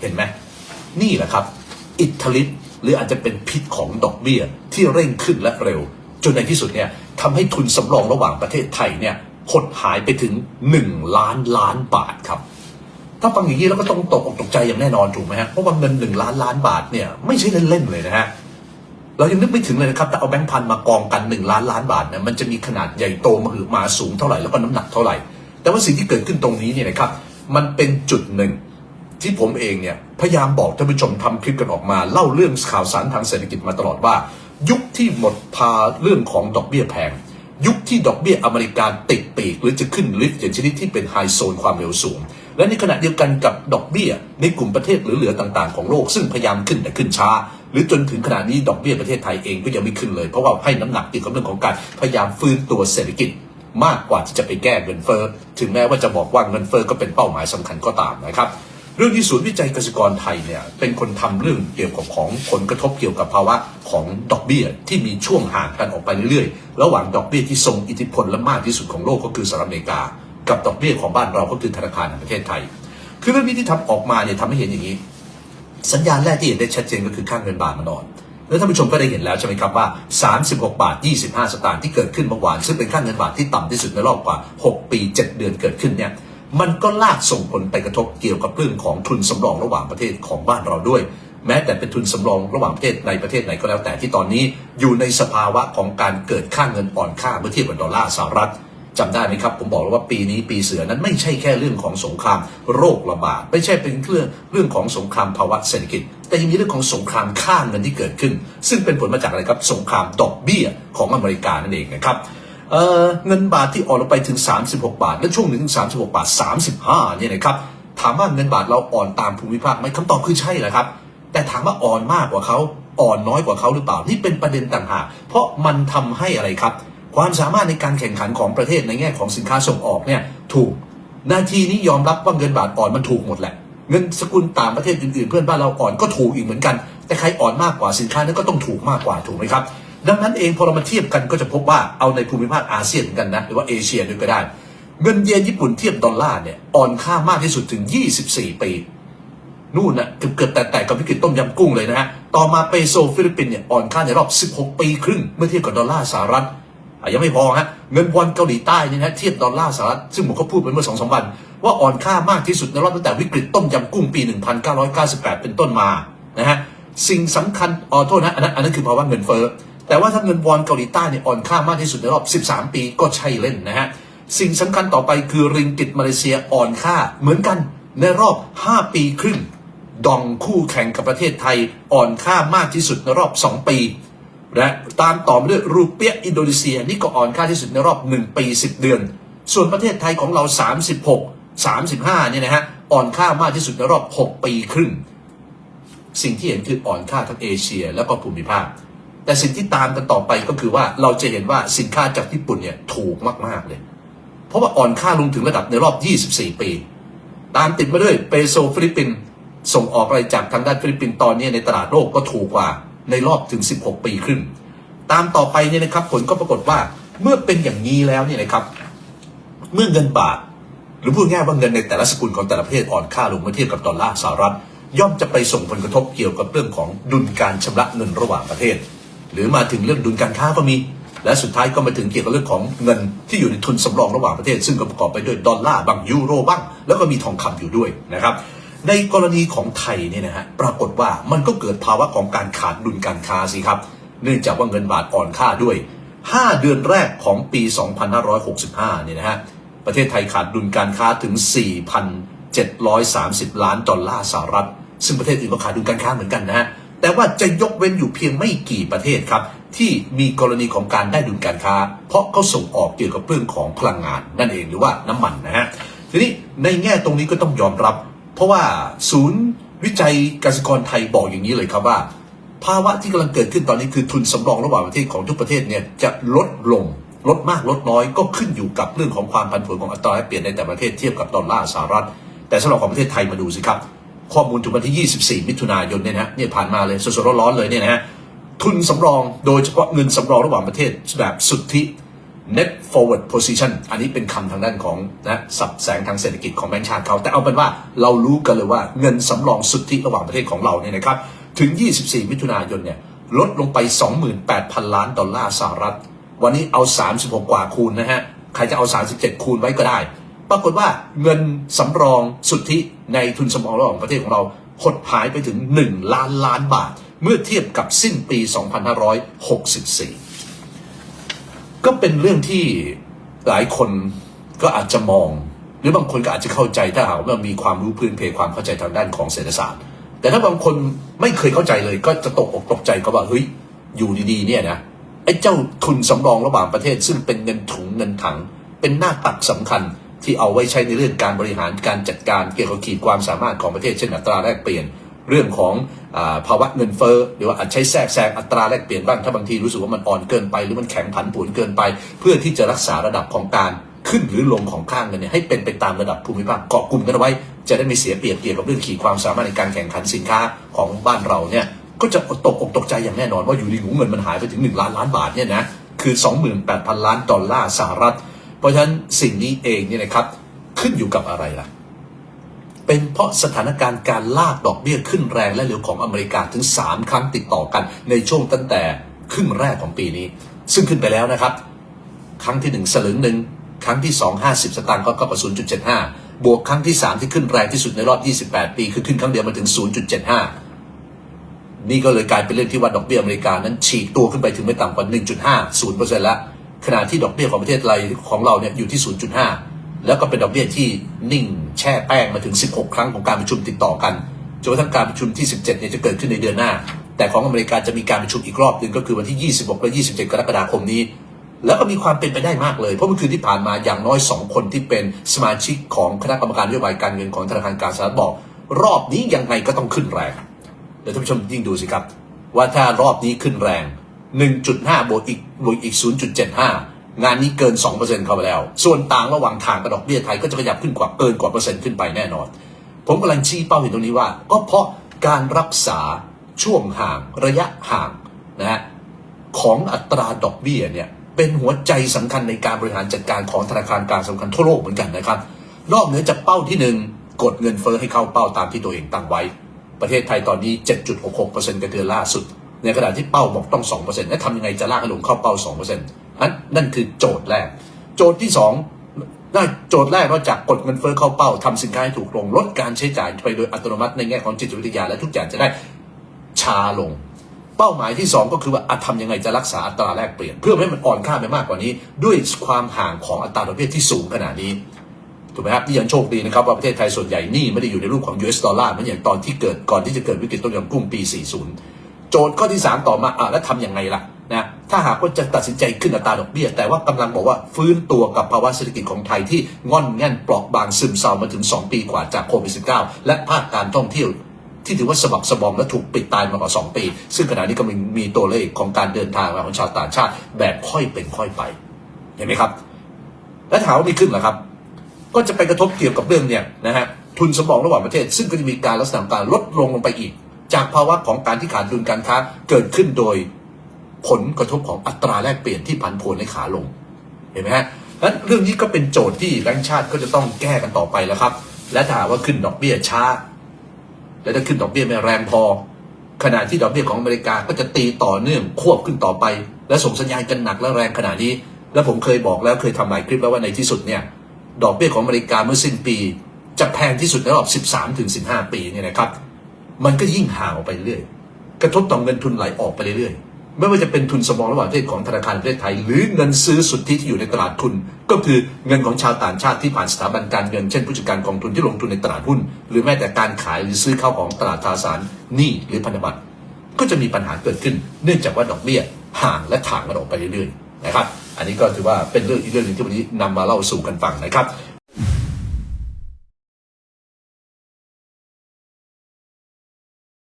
เห็นไหมนี่แหละครับ อิทธิฤทธิ์หรืออาจจะเป็นพิษของดอกเบี้ยที่เร่งขึ้นและเร็ว จนในที่สุดเนี่ยทำให้ทุนสำรองระหว่างประเทศไทยเนี่ยหดหายไปถึง 1 ล้านล้านบาทครับ ถ้าฟังอย่างนี้แล้วก็ต้องตกอกตกใจอย่างแน่นอนถูกไหมฮะเพราะว่าเงินหนึ่งล้านล้านบาทเนี่ยไม่ใช่เล่นๆเลยนะฮะเรายังนึกไม่ถึงเลยนะครับถ้าเอาแบงค์พันมากองกันหนึ่งล้านล้านบาทเนี่ยมันจะมีขนาดใหญ่โตมหึมาสูงเท่าไหร่แล้วก็น้ำหนักเท่าไหร่ แต่ว่าสิ่งที่เกิดขึ้นตรงนี้เนี่ยนะครับมันเป็นจุดหนึ่ง ที่ผมเองเนี่ยพยายามบอกท่านผู้ชมทำคลิปกันออกมา เล่าเรื่องข่าวสารทางเศรษฐกิจมาตลอดว่า ยุคที่หมดพาเรื่องของดอกเบี้ยแพง ยุคที่ดอกเบี้ยอเมริกาติดปีก หรือจะขึ้นลิฟต์อย่างชนิดที่เป็นไฮโซนความเร็วสูง และในขณะเดียวกันกับดอกเบี้ย ในกลุ่มประเทศเหลือๆต่างๆของโลกซึ่งพยายามขึ้นแต่ขึ้นช้า หรือจนถึงขณะนี้ดอกเบี้ยประเทศไทยเองก็ยังไม่ขึ้นเลยเพราะว่าให้น้ำหนักเกี่ยวกับเรื่องของการพยายามฟื้นตัวเศรษฐกิจมากกว่าที่จะไปแก้เงินเฟ้อถึงแม้ว่าจะบอกว่าเงินเฟ้อก็เป็นเป้าหมายสำคัญก็ตามนะครับ เรื่องที่ศูนย์วิจัยเกษตรกรไทยเนี่ยเป็นคนทำเรื่องเกี่ยวกับของผลกระทบเกี่ยวกับภาวะของดอกเบี้ยที่มีช่วงห่างกันออกไปเรื่อยๆ ระหว่างดอกเบี้ยที่ทรงอิทธิพลและมากที่สุดของโลกก็คือสหรัฐอเมริกา กับดอกเบี้ยของบ้านเราก็คือธนาคารแห่งประเทศไทย คือเรื่องนี้ที่ทำออกมาเนี่ยทำให้เห็นอย่างนี้ สัญญาณแรกที่เห็นได้ชัดเจนก็คือค่าเงินบาทมันอ่อนแล้วท่านผู้ชมก็ได้เห็นแล้วใช่ไหมครับว่า 36 บาท 25 สตางค์ที่เกิดขึ้นเมื่อวานซึ่งเป็นค่าเงินบาทที่ต่ำที่สุดในรอบกว่า 6 ปี 7 เดือนเกิดขึ้นเนี่ย มันก็ลากส่งผลไปกระทบเกี่ยวกับเรื่องของทุนสำรองระหว่างประเทศของบ้านเราด้วย แม้แต่เป็นทุนสำรองระหว่างประเทศในประเทศไหนก็แล้วแต่ที่ตอนนี้อยู่ในสภาวะของการเกิดค่าเงินอ่อนค่าเมื่อเทียบกับดอลลาร์สหรัฐจำได้ไหมครับ ผมบอกแล้วว่าปีนี้ปีเสือนั้นไม่ใช่แค่เรื่องของสงครามโรคระบาดไม่ใช่เป็นเรื่องเรื่องของสงครามภาวะเศรษฐกิจ แต่ยังมีเรื่องของสงครามค่าเงินที่เกิดขึ้น ซึ่งเป็นผลมาจากอะไรครับสงครามดอกเบี้ยของอเมริกานั่นเองนะครับ เอ่อเงินบาทที่อ่อนลงไปถึง 36 บาท และช่วงหนึ่งถึง36 บาท 35เนี่ยนะครับถามว่าเงินบาทเราอ่อนตามภูมิภาคไหมคำตอบคือใช่แหละครับ แต่ถามว่าอ่อนมากกว่าเขาอ่อนน้อยกว่าเขาหรือเปล่า นี่เป็นประเด็นต่างหากเพราะมันทำให้อะไรครับ ความสามารถในการแข่งขันของประเทศในแง่ของสินค้าส่งออกเนี่ยถูกนาทีนี้ยอมรับว่าเงินบาทอ่อนมันถูกหมดแหละเงินสกุลต่างประเทศอื่นๆ เพื่อนบ้านเราอ่อนก็ถูกอีกเหมือนกัน แต่ใครอ่อนมากกว่าสินค้านั้นก็ต้องถูกมากกว่าถูกไหมครับ ดังนั้นเองพอเรามาเทียบกันก็จะพบว่าเอาในภูมิภาคอาเซียนกันนะ หรือว่าเอเชียด้วยก็ได้ เงินเยนญี่ปุ่นเทียบดอลลาร์เนี่ยอ่อนค่ามากที่สุดถึง 24 ปีนู่นนะเกือบเกือบแต่แต่กับวิกฤตต้มยำกุ้งเลยนะฮะ ต่อมาเปโซฟิลิปปินเนี่ยอ่อนค่าในรอบ 16 ปีครึ่ง เมื่อเทียบกับดอลลาร์สหรัฐยังไม่พอฮะเงินวอนเกาหลีใต้นี่นะเทียบดอลลาร์สหรัฐซึ่งผมก็พูดไปเมื่อสองสามวัน ว่าอ่อนค่ามากที่สุดในรอบตั้งแต่วิกฤตต้มยำกุ้งปี 1998 เป็นต้นมานะฮะสิ่งสำคัญอ๋อโทษนะอันนั้นอันนั้นคือภาวะเงินเฟ้อ แต่ว่าถ้าเงินวอนเกาหลีใต้เนี่ยอ่อนค่ามากที่สุดในรอบ 13 ปีก็ใช่เล่นนะฮะ สิ่งสำคัญต่อไปคือริงกิตมาเลเซียอ่อนค่าเหมือนกันในรอบ 5 ปีครึ่ง ดองคู่แข่งกับประเทศไทยอ่อนค่ามากที่สุดในรอบ 2 ปี และตามต่อมาด้วยรูเปียอินโดนีเซียนี่ก็อ่อนค่าที่สุดในรอบ 1 ปี 10 เดือน ส่วนประเทศไทยของเรา 36 35เนี่ยนะฮะอ่อนค่ามากที่สุดในรอบ 6 ปีครึ่ง สิ่งที่เห็นคืออ่อนค่าทั้งเอเชีย และก็ภูมิภาค แต่สิ่งที่ตามกันต่อไปก็คือว่าเราจะเห็นว่าสินค้าจากญี่ปุ่นเนี่ยถูกมาก ๆ เลย เพราะว่าอ่อนค่าลงถึงระดับในรอบ 24 ปี ตามติดมาด้วยเปโซฟิลิปปินส์ส่งออกอะไรจากทางด้านฟิลิปปินส์ตอนนี้ในตลาดโลกก็ถูกกว่าในรอบถึง 16 ปีครึ่งตามต่อไปเนี่ยนะครับผลก็ปรากฏว่าเมื่อเป็นอย่างนี้แล้วเนี่ยนะครับ เมื่อเงินบาท หรือพูดง่ายว่าเงินในแต่ละสกุลของแต่ละประเทศอ่อนค่าลงเมื่อเทียบกับดอลลาร์สหรัฐย่อมจะไปส่งผลกระทบเกี่ยวกับเรื่องของดุลการชำระเงินระหว่างประเทศ หรือมาถึงเรื่องดุลการค้าก็มี และสุดท้ายก็มาถึงเกี่ยวกับเรื่องของเงินที่อยู่ในทุนสำรองระหว่างประเทศ ซึ่งก็ประกอบไปด้วยดอลลาร์บ้างยูโรบ้างแล้วก็มีทองคำอยู่ด้วยนะครับ ในกรณีของไทยเนี่ยนะฮะปรากฏว่ามันก็เกิดภาวะของการขาดดุลการค้าสิครับ เนื่องจากว่าเงินบาทอ่อนค่าด้วย 5 เดือนแรกของปี 2565 เนี่ยนะฮะประเทศไทยขาดดุลการค้าถึง 4,730 ล้านดอลลาร์สหรัฐ ซึ่งประเทศอื่นก็ขาดดุลการค้าเหมือนกันนะฮะ แต่ว่าจะยกเว้นอยู่เพียงไม่กี่ประเทศครับ ที่มีกรณีของการได้ดุลการค้า เพราะเขาส่งออกเกี่ยวกับเรื่องของพลังงานนั่นเองหรือว่าน้ำมันนะฮะทีนี้ในแง่ตรงนี้ก็ต้องยอมรับ เพราะว่าศูนย์วิจัยเกษตรกรไทยบอกอย่างนี้เลยครับว่า ภาวะที่กำลังเกิดขึ้นตอนนี้คือทุนสำรองระหว่างประเทศของทุกประเทศเนี่ยจะลดลงลดมากลดน้อยก็ขึ้นอยู่กับเรื่องของความผันผวนของอัตราแลกเปลี่ยนในแต่ประเทศเทียบกับดอลลาร์สหรัฐ แต่สำหรับของประเทศไทยมาดูสิครับ ข้อมูลถึงวันที่ 24 มิถุนายนเนี่ยนะฮะเนี่ยผ่านมาเลยสดๆร้อนๆเลยเนี่ยนะฮะทุนสำรองโดยเฉพาะเงินสำรองระหว่างประเทศแบบสุทธิ net forward position อันนี้เป็นคำทางด้านของนะสับแสงทางเศรษฐกิจของแบงก์ชาติเขา แต่เอาเป็นว่าเรารู้กันเลยว่าเงินสำรองสุทธิระหว่างประเทศของเราเนี่ยนะครับถึง 24 มิถุนายนเนี่ยลดลงไป 28,000 ล้านดอลลาร์สหรัฐ วันนี้เอา 36 กว่าคูณนะฮะ ใครจะเอา 37 คูณไว้ก็ได้ ปรากฏว่าเงินสำรองสุทธิ ในทุนสำรองระหว่างประเทศของเราหดหายไปถึง 1 ล้านล้านบาท เมื่อเทียบกับสิ้นปี 2564 ก็เป็นเรื่องที่หลายคนก็อาจจะมอง หรือบางคนก็อาจจะเข้าใจถ้าหากว่ามีความรู้พื้นเพความเข้าใจทางด้านของเศรษฐศาสตร์ แต่ถ้าบางคนไม่เคยเข้าใจเลย ก็จะตกอกตกใจก็ว่าเฮ้ยอยู่ดีๆเนี่ยนะไอ้เจ้าทุนสำรองระหว่างประเทศซึ่งเป็นเงินถุงเงินถัง เป็นหน้าตักสำคัญ ที่เอาไว้ใช้ในเรื่องการบริหารการจัดการเกี่ยวกับขีดความสามารถของประเทศเช่นอัตราแลกเปลี่ยนเรื่องของอภาวะเงินเฟ้อหรือว่าอาจใช้แทรกแซงอัตราแลกเปลี่ยนบ้างถ้าบางทีรู้สึกว่ามันอ่อนเกินไป หรือมันแข็งผันผวนเกินไป เพื่อที่จะรักษาระดับของการขึ้นหรือลงของค่าเงินเนี่ยให้เป็นไปตามระดับภูมิภาคเกาะกลุ่มกันเอาไว้ จะได้ไม่เสียเปรียบเกี่ยวกับเรื่องขีดความสามารถในการแข่งขันสินค้าของบ้านเราเนี่ยก็จะตกอกตกใจอย่างแน่นอนว่าอยู่ดีๆเงินมันหายไปถึง 1 ล้านล้านบาทเนี่ยนะคือ 28,000 ล้านดอลลาร์สหรัฐ เพราะฉะนั้นสิ่งนี้เองเนี่ยนะครับขึ้นอยู่กับอะไรล่ะ เป็นเพราะสถานการณ์การลากดอกเบี้ยขึ้นแรงและเร็วของอเมริกาถึง 3 ครั้งติดต่อกันในช่วงตั้งแต่ครึ่งแรกของปีนี้ ซึ่งขึ้นไปแล้วนะครับ ครั้งที่ 1 สลึงหนึ่งครั้งที่ 2 50 สตางค์ก็เข้ากับ 0.75 บวกครั้งที่ 3 ที่ขึ้นแรงที่สุดในรอบ 28 ปี คือขึ้นครั้งเดียวมาถึง 0.75 นี่ก็เลยกลายเป็นเรื่องที่ว่าดอกเบี้ยอเมริกานั้นฉีกตัวขึ้นไปถึงไม่ต่ำกว่า 1.5 0%แล้ว ขณะที่ดอกเบี้ยของประเทศไทยของเราเนี่ยอยู่ที่ 0.5 แล้วก็เป็นดอกเบี้ยที่นิ่งแช่แป้งมาถึง 16 ครั้งของการประชุมติดต่อกันจนกระทั่งการประชุมที่ 17เนี่ยจะเกิดขึ้นในเดือนหน้า แต่ของอเมริกาจะมีการประชุมอีกรอบหนึ่งก็คือวันที่ 26 และ 27 กรกฎาคมนี้ แล้วก็มีความเป็นไปได้มากเลย เพราะเมื่อคืนที่ผ่านมาอย่างน้อย 2 คนที่เป็นสมาชิกของคณะกรรมการนโยบายการเงินของธนาคารกลางสหรัฐบอก รอบนี้ยังไงก็ต้องขึ้นแรงเดี๋ยวท่านผู้ชมยิ่งดูสิครับ ว่าถ้ารอบนี้ขึ้นแรง 1.5 บวกอีกบวกอีก 0.75 งานนี้เกิน 2%เข้าไปแล้ว ส่วนต่างระหว่างทางกับดอกเบี้ยไทยก็จะขยับขึ้นกว่าเกินกว่าเปอร์เซ็นต์ขึ้นไปแน่นอน ผมกำลังชี้เป้าเห็นตรงนี้ว่า ก็เพราะการรักษาช่วงห่างระยะห่างนะฮะของอัตราดอกเบี้ยเนี่ยเป็นหัวใจสำคัญในการบริหารจัดการของธนาคารกลางสำคัญทั่วโลกเหมือนกันนะครับ นอกเหนือจากเป้าที่หนึ่งกดเงินเฟ้อให้เข้าเป้าตามที่ตัวเองตั้งไว้ ประเทศไทยตอนนี้ 7.66%กันเดือนล่าสุด ในขณะที่เป้าบอกต้อง 2%แล้วทำยังไงจะลากให้ลงเข้าเป้า 2%นั่นนั่นคือโจทย์แรก โจทย์ที่2ได้โจทย์แรกนอกจากกดเงินเฟ้อเข้าเป้าทำสินค้าให้ถูกลงลดการใช้จ่ายไปโดยอัตโนมัติในแง่ของจิตวิทยาและทุกอย่างจะได้ช้าลง เป้าหมายที่ 2 ก็คือว่าอะทำยังไงจะรักษาอัตราแลกเปลี่ยน เพื่อไม่ให้มันอ่อนค่าไปมากกว่านี้ ด้วยความห่างของอัตราดอกเบี้ยที่สูงขนาดนี้ถูกไหมครับที่ยังโชคดีนะครับว่าประเทศไทยส่วนใหญ่นี่ไม่ได้อยู่ในรูปของ US ดอลลาร์เหมือนอย่างตอนที่เกิดก่อนที่จะเกิดวิกฤตต้มยำกุ้งปี 40 โจทย์ข้อที่3ต่อมาอะแล้วทำอยังไงล่ะนะถ้าหากว่าจะตัดสินใจขึ้นอัตราดอกเบี้ย แต่ว่ากำลังบอกว่าฟื้นตัวกับภาวะเศรษฐกิจของไทยที่ง่อนแง่นเปราะบางซึมเซามาถึง 2 ปีกว่าจากโควิด -19 และภาคการท่องเที่ยวที่ถือว่าสะบักสบอมและถูกปิดตายมากว่า 2 ปี ซึ่งขณะนี้กำลังมีตัวเลขของการเดินทางของชาวต่างชาติแบบค่อยเป็นค่อยไป เห็นไหมครับ และถามว่ามีขึ้นหรอครับ ก็จะไปกระทบเกี่ยวกับเรื่องเนี่ยนะฮะทุนสำรองระหว่างประเทศ ซึ่งก็จะมีการลักษณะการลดลงลงไปอีก จากภาวะของการที่ขาดดุลการค้าเกิดขึ้นโดยผลกระทบของอัตราแลกเปลี่ยนที่ผันผวนในขาลง เห็นไหมฮะนั้นเรื่องนี้ก็เป็นโจทย์ที่แบงก์ชาติก็จะต้องแก้กันต่อไปแล้วครับ และถ้าหากว่าขึ้นดอกเบี้ยช้า และถ้าขึ้นดอกเบี้ยไม่แรงพอ ขณะที่ดอกเบี้ยของอเมริกาก็จะตีต่อเนื่องควบขึ้นต่อไป และส่งสัญญาณกันหนักและแรงขนาดนี้ และผมเคยบอกแล้วเคยทำหลายคลิปแล้วว่าในที่สุดเนี่ยดอกเบี้ยของอเมริกาเมื่อสิ้นปี จะแพงที่สุดในรอบ 13-15 ปีเนี่ยนะครับ มันก็ยิ่งห่างออกไปเรื่อยกระทบต่อเงินทุนไหลออกไปเรื่อยๆไม่ว่าจะเป็นทุนสำรองระหว่างประเทศของธนาคารประเทศไทย หรือเงินซื้อสุทธิที่อยู่ในตลาดทุน ก็คือเงินของชาวต่างชาติที่ผ่านสถาบันการเงินเช่นผู้จัดการกองทุนที่ลงทุนในตลาดหุ้น หรือแม้แต่การขายหรือซื้อเข้าของตลาดตราสารหนี้หรือพันธบัตรก็จะมีปัญหาเกิดขึ้น เนื่องจากว่าดอกเบี้ยห่างและถ่างกันออกไปเรื่อยๆนะครับ อันนี้ก็ถือว่าเป็นเรื่องอีกเรื่องหนึ่งที่วันนี้นำมาเล่าสู่กันฟังนะครับ